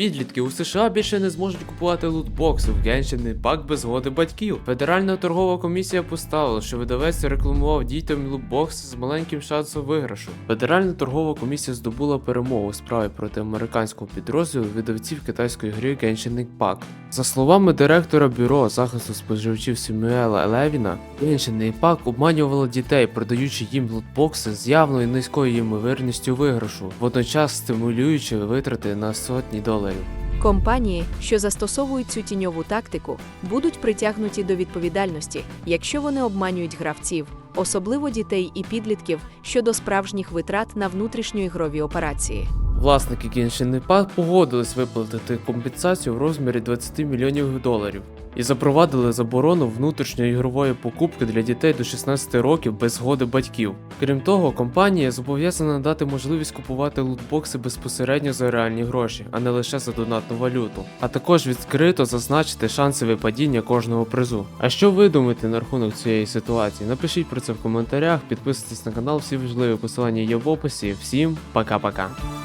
Підлітки у США більше не зможуть купувати лутбокси в Genshin Impact без згоди батьків. Федеральна торгова комісія поставила, що видавець рекламував дітям лутбокси з маленьким шансом виграшу. Федеральна торгова комісія здобула перемогу у справі проти американського підрозділу видавців китайської гри Genshin Impact. За словами директора бюро захисту споживачів Сімюела Левіна, Genshin Impact обманювала дітей, продаючи їм лутбокси з явною низькою ймовірністю виграшу, водночас стимулюючи витрати на сотні доларів. Компанії, що застосовують цю тіньову тактику, будуть притягнуті до відповідальності, якщо вони обманюють гравців, особливо дітей і підлітків щодо справжніх витрат на внутрішньоігрові операції. Власники Genshin Impact погодились виплатити компенсацію в розмірі 20 мільйонів доларів і запровадили заборону внутрішньої ігрової покупки для дітей до 16 років без згоди батьків. Крім того, компанія зобов'язана дати можливість купувати лутбокси безпосередньо за реальні гроші, а не лише за донатну валюту, а також відкрито зазначити шанси випадіння кожного призу. А що ви думаєте на рахунок цієї ситуації? Напишіть про це в коментарях, підписуйтесь на канал, всі важливі посилання є в описі. Всім пока-пока.